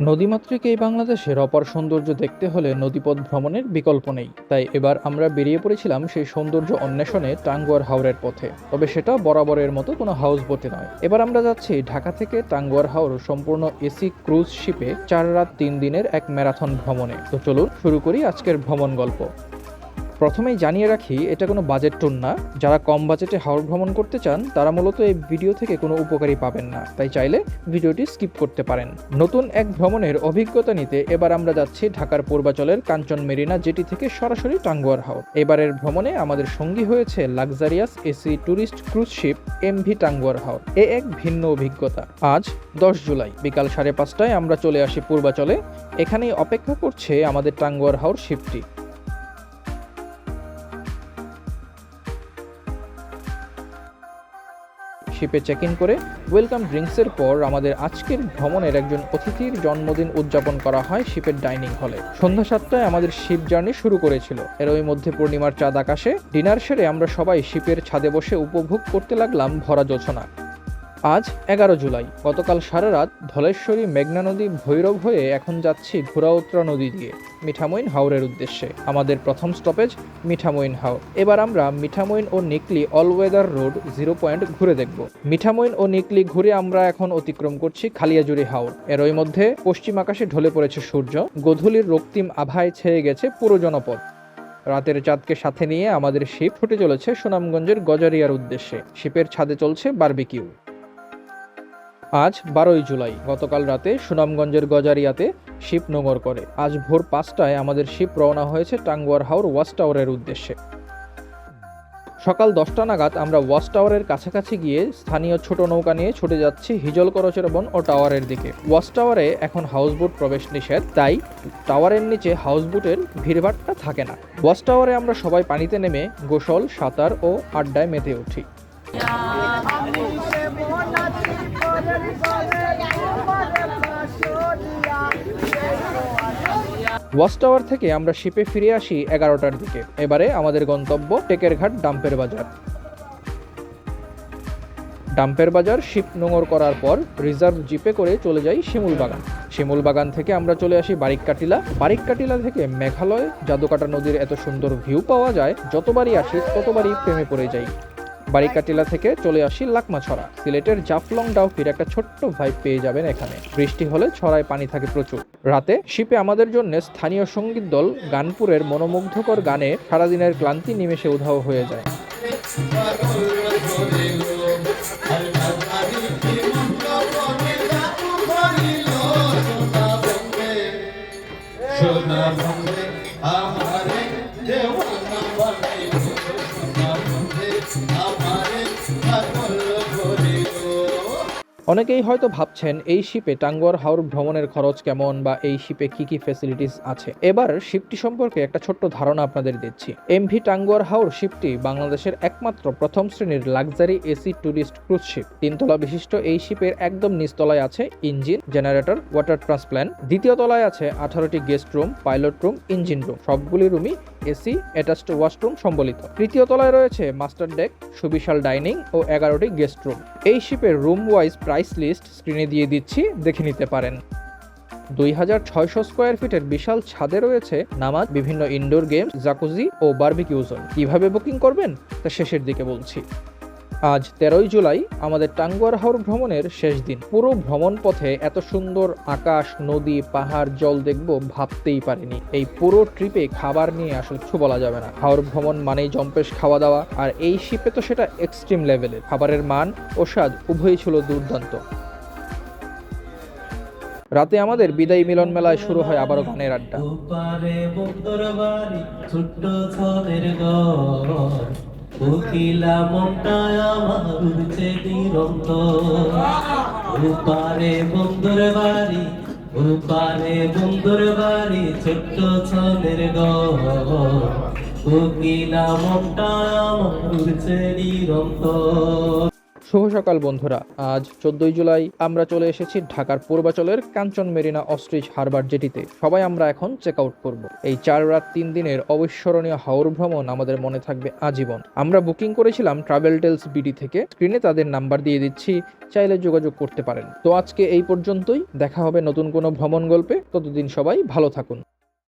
নদীমাতৃক এই বাংলাদেশের অপার সৌন্দর্য দেখতে হলে নদীপথ ভ্রমণের বিকল্প নেই। তাই এবার আমরা বেরিয়ে পড়েছিলাম সেই সৌন্দর্য অন্বেষণে টাঙ্গুয়ার হাওরের পথে। তবে সেটা বরাবরের মতো কোনো হাউস বোটে নয়। এবার আমরা যাচ্ছি ঢাকা থেকে টাঙ্গুয়ার হাওর সম্পূর্ণ এসি ক্রুজ শিপে চার রাত তিন দিনের এক ম্যারাথন ভ্রমণে। তো চলুন শুরু করি আজকের ভ্রমণ গল্প। প্রথমেই জানিয়ে রাখি, এটা কোনো বাজেট ট্যুর না। যারা কম বাজেটে হাওড় ভ্রমণ করতে চান, তারা মূলত এই ভিডিও থেকে কোনো উপকারী পাবেন না। তাই চাইলে ভিডিওটি স্কিপ করতে পারেন। নতুন এক ভ্রমণের অভিজ্ঞতা নিতে এবার আমরা যাচ্ছি ঢাকার পূর্বাচলের কাঞ্চন মেরিনা, যেটি থেকে সরাসরি টাঙ্গুয়ার হাওড় এবারের ভ্রমণে আমাদের সঙ্গী হয়েছে luxurious AC tourist cruise ship MV Tanguar Haor এ এক ভিন্ন অভিজ্ঞতা। আজ দশ জুলাই, বিকাল সাড়ে পাঁচটায় আমরা চলে আসি পূর্বাচলে। এখানেই অপেক্ষা করছে আমাদের টাঙ্গুয়ার হাওড় শিপটি শিপে চেক ইন করে ওয়েলকাম ড্রিঙ্কসের পর আমাদের আজকের ভ্রমণের একজন অতিথির জন্মদিন উদযাপন করা হয় শিপের ডাইনিং হলে সন্ধ্যা সাতটায় আমাদের শিপ জার্নি শুরু করেছিল। এর ওই মধ্যে পূর্ণিমার চাঁদ আকাশে ডিনার সেরে আমরা সবাই শিপের ছাদে বসে উপভোগ করতে লাগলাম ভরা জোছনা। আজ এগারো জুলাই। গতকাল সারা রাত ধলেশ্বরী মেঘনা নদী ভৈরব হয়ে এখন যাচ্ছি ঘোরাউত্রা নদী দিয়ে, মিঠামইন হাওরের উদ্দেশ্যে। আমাদের প্রথম স্টপেজ মিঠামইন হাওর এবার আমরা মিঠামইন ও Nikli all weather road zero point ঘুরে দেখব। মিঠামইন ও নিকলি ঘুরে আমরা এখন অতিক্রম করছি খালিয়াজুরি হাওর। এর ওই মধ্যে পশ্চিম আকাশে ঢলে পড়েছে সূর্য, গধূলির রক্তিম আভায় ছেয়ে গেছে পুরো জনপদ। রাতের চাঁদকে সাথে নিয়ে আমাদের শিপ ছুটে চলেছে সুনামগঞ্জের গজারিয়ার উদ্দেশ্যে। শিপের ছাদে চলছে বারবিকিউ আজ বারোই জুলাই, গতকাল রাতে সুনামগঞ্জের গজারিয়াতে শিপ নোঙর করে। আজ ভোর পাঁচটায় আমাদের শিপ রওনা হয়েছে টাঙ্গুয়ার হাওর ওয়াচ টাওয়ারের উদ্দেশ্যে। সকাল দশটা নাগাদ আমরা ওয়াচ টাওয়ারের কাছাকাছি গিয়ে স্থানীয় ছোট নৌকা নিয়ে ছুটে যাচ্ছি হিজল করচরবন ও টাওয়ারের দিকে। ওয়াচ টাওয়ারে এখন হাউসবোট প্রবেশ নিষেধ, তাই টাওয়ারের নিচে হাউসবোটের ভিড়ভাট্টা থাকে না। ওয়াচ টাওয়ারে আমরা সবাই পানিতে নেমে গোসল, সাঁতার ও আড্ডায় মেতে উঠি। ওয়াচ টাওয়ার থেকে আমরা শিপে ফিরে আসি এগারোটার দিকে। এবারে আমাদের গন্তব্য টেকের ঘাট ডাম্পের বাজার। ডাম্পের বাজার শিপ নোঙর করার পর রিজার্ভ জিপে করে চলে যাই শিমুল বাগান। শিমুল বাগান থেকে আমরা চলে আসি বারিককাটিলা। বারিককাটিলা থেকে মেঘালয়, জাদুকাটা নদীর এত সুন্দর ভিউ পাওয়া যায়, যতবারই আসি ততবারই প্রেমে পড়ে যাই। বারিকাটিলা থেকে চলে আসি লাকমাছড়া। সিলেটের জাফলং ডাউকির একটা ছোট্ট ভাইব পেয়ে যাবেন এখানে। বৃষ্টি হলে ছড়ায় পানি থাকে প্রচুর। রাতে শিপে আমাদের জন্য স্থানীয় সংগীত দল গানপুরের মনোমুগ্ধকর গানে সারাদিনের ক্লান্তি নিমেষে উধাও হয়ে যায়। অনেকেই হয়তো ভাবছেন এই শিপে টাঙ্গুয়ার হাওর ভ্রমণের খরচ কেমন বা এই শিপে কি কি ফ্যাসিলিটিস আছে। এবার শিপটি সম্পর্কে একটা ছোট্ট ধারণা আপনাদের দিচ্ছি। এমভি টাঙ্গুয়ার হাওর শিপটি বাংলাদেশের একমাত্র প্রথম শ্রেণির luxury AC tourist cruise ship তিনতলা বিশিষ্ট এই শিপের একদম নিচতলায় আছে ইঞ্জিন জেনারেটর ওয়াটার ট্রান্সপ্ল্যান্ট দ্বিতীয় তলায় আছে আঠারোটি guest room pilot room engine room সবগুলি রুমই এসি অ্যাটাচড ওয়াশরুম সম্বলিত। তৃতীয় তলায় রয়েছে মাস্টার ডেক সুবিশাল ডাইনিং ও এগারোটি গেস্ট রুম এই শিপের রুম ওয়াইজ প্রাইস লিস্ট স্ক্রিনে দিয়ে দিচ্ছি, দেখে নিতে পারেন। দুই হাজার ছয়শো স্কোয়ার ফিটের বিশাল ছাদে রয়েছে নামাজ, বিভিন্ন ইনডোর গেমস জাকুজি ও বার্বিকিউজন কীভাবে বুকিং করবেন? তা শেষের দিকে বলছি। আজ তেরোই জুলাই আমাদের টাঙ্গুয়ার হাওর ভ্রমণের শেষ দিন। পুরো ভ্রমণ পথে এত সুন্দর আকাশ, নদী, পাহাড়, জল দেখব ভাবতেই পারিনি। এই পুরো ট্রিপে খাবার নিয়ে আসলে কিছু বলা যাবে না। হাওর ভ্রমণ মানেই জম্পেশ খাওয়া দাওয়া, আর এই শিপে তো সেটা এক্সট্রিম লেভেলের খাবারের মান ও স্বাদ উভয়ই ছিল দুর্দান্ত। রাতে আমাদের বিদায়ী মিলন মেলায় শুরু হয় আবারও গানের আড্ডা। উকিলা মনটা আমার উড়ছে দিরন্ত উপারে বন্ধুর বাড়ি উপারে বন্ধুর বাড়ি ছোট্ট ছনের ঘর। উকিলা মনটা আমার উড়ছে দিরন্ত শুভ সকাল বন্ধুরা। আজ চোদ্দই জুলাই, আমরা চলে এসেছি ঢাকার পূর্বাচলের কাঞ্চন মেরিনা অস্ট্রিচ হারবার জেটিতে সবাই আমরা এখন চেক আউট করব। এই চার রাত তিন দিনের অবিস্মরণীয় হাওর ভ্রমণ আমাদের মনে থাকবে আজীবন। আমরা বুকিং করেছিলাম ট্রাভেল টেলস বিডি থেকে। স্ক্রিনে তাদের নাম্বার দিয়ে দিচ্ছি, চাইলে যোগাযোগ করতে পারেন। তো আজকে এই পর্যন্তই। দেখা হবে নতুন কোনো ভ্রমণ গল্পে। ততদিন সবাই ভালো থাকুন।